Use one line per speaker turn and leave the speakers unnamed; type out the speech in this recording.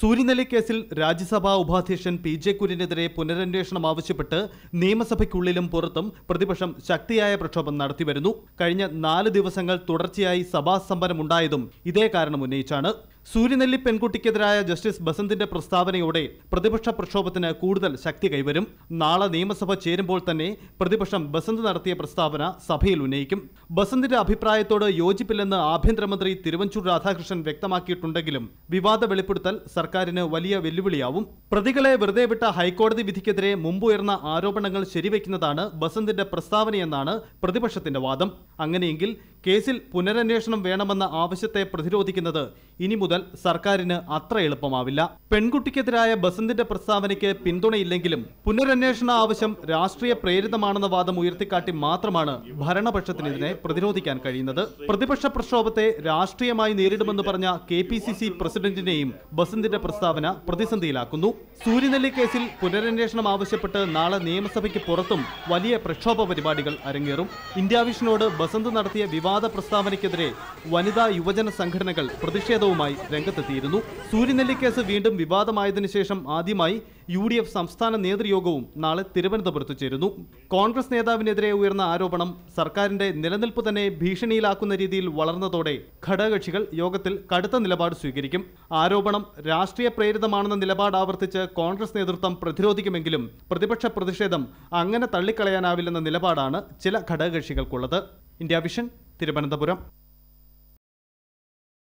സൂര്യനെല്ലി കേസിൽ രാജ്യസഭാ ഉപാധ്യക്ഷൻ P J കുര്യനെതിരെ പുനരന്വേഷണം ആവശ്യപ്പെട്ട് നിയമസഭയ്ക്കുള്ളിലും പുറത്തും പ്രതിപക്ഷം ശക്തിയായ പ്രക്ഷോഭം നടത്തിവരുന്നു. കഴിഞ്ഞ നാല് ദിവസങ്ങൾ തുടർച്ചയായി സഭാ സമരമുണ്ടായതും ഇതേ കാരണം ഉന്നയിച്ചാണ് സൂര്യനെല്ലി പെൺകുട്ടിക്കെതിരായ ജസ്റ്റിസ് ബസന്തിന്റെ പ്രസ്താവനയോടെ പ്രതിപക്ഷ പ്രക്ഷോഭത്തിന് കൂടുതൽ ശക്തി കൈവരും. നാളെ നിയമസഭ ചേരുമ്പോൾ തന്നെ പ്രതിപക്ഷം ബസന്ത് നടത്തിയ പ്രസ്താവന സഭയിൽ ഉന്നയിക്കും. ബസന്തിന്റെ അഭിപ്രായത്തോട് യോജിപ്പില്ലെന്ന് ആഭ്യന്തരമന്ത്രി തിരുവഞ്ചൂർ രാധാകൃഷ്ണൻ വ്യക്തമാക്കിയിട്ടുണ്ടെങ്കിലും വിവാദ വെളിപ്പെടുത്തൽ സർക്കാരിന് വലിയ വെല്ലുവിളിയാവും. പ്രതികളെ വെറുതെ വിട്ട ഹൈക്കോടതി വിധിക്കെതിരെ മുമ്പുയർന്ന ആരോപണങ്ങൾ ശരിവെക്കുന്നതാണ് ബസന്തിന്റെ പ്രസ്താവനയെന്നാണ് പ്രതിപക്ഷത്തിന്റെ വാദം. അങ്ങനെയെങ്കിൽ കേസിൽ പുനരന്വേഷണം വേണമെന്ന ആവശ്യത്തെ പ്രതിരോധിക്കുന്നത് ഇനി മുതൽ സർക്കാരിന് അത്ര എളുപ്പമാവില്ല. പെൺകുട്ടിക്കെതിരായ ബസന്തിന്റെ പ്രസ്താവനയ്ക്ക് പിന്തുണയില്ലെങ്കിലും പുനരന്വേഷണ ആവശ്യം രാഷ്ട്രീയ പ്രേരിതമാണെന്ന വാദം ഉയർത്തിക്കാട്ടി മാത്രമാണ് ഭരണപക്ഷത്തിന് ഇതിനെ പ്രതിരോധിക്കാൻ കഴിയുന്നത്. പ്രതിപക്ഷ പ്രക്ഷോഭത്തെ രാഷ്ട്രീയമായി നേരിടുമെന്ന് പറഞ്ഞ കെ പി സി സി പ്രസിഡന്റിനെയും ബസന്തിന്റെ പ്രസ്താവന പ്രതിസന്ധിയിലാക്കുന്നു. സൂര്യനെല്ലി കേസിൽ പുനരന്വേഷണം ആവശ്യപ്പെട്ട് നാളെ നിയമസഭയ്ക്ക് പുറത്തും വലിയ പ്രക്ഷോഭ പരിപാടികൾ അരങ്ങേറും. ഇന്ത്യ വിഷനോട് ബസന്ത് നടത്തിയ വിവാദ പ്രസ്താവനയ്ക്കെതിരെ വനിതാ യുവജന സംഘടനകൾ പ്രതിഷേധവുമായി രംഗത്തെത്തിയിരുന്നു. സൂര്യനെല്ലി കേസ് വീണ്ടും വിവാദമായതിനു ശേഷം ആദ്യമായി യു ഡി എഫ് സംസ്ഥാന നേതൃയോഗവും നാളെ തിരുവനന്തപുരത്ത് ചേരുന്നു. കോൺഗ്രസ് നേതാവിനെതിരെ ഉയർന്ന ആരോപണം സർക്കാരിന്റെ നിലനിൽപ്പ് തന്നെ ഭീഷണിയിലാക്കുന്ന രീതിയിൽ വളർന്നതോടെ ഘടകകക്ഷികൾ യോഗത്തിൽ കടുത്ത നിലപാട് സ്വീകരിക്കും. ആരോപണം രാഷ്ട്രീയ പ്രേരിതമാണെന്ന നിലപാട് ആവർത്തിച്ച് കോൺഗ്രസ് നേതൃത്വം പ്രതിരോധിക്കുമെങ്കിലും പ്രതിപക്ഷ പ്രതിഷേധം അങ്ങനെ തള്ളിക്കളയാനാവില്ലെന്ന നിലപാടാണ് ചില ഘടകകക്ഷികൾക്കുള്ളത്. India vision Thiruvananthapuram.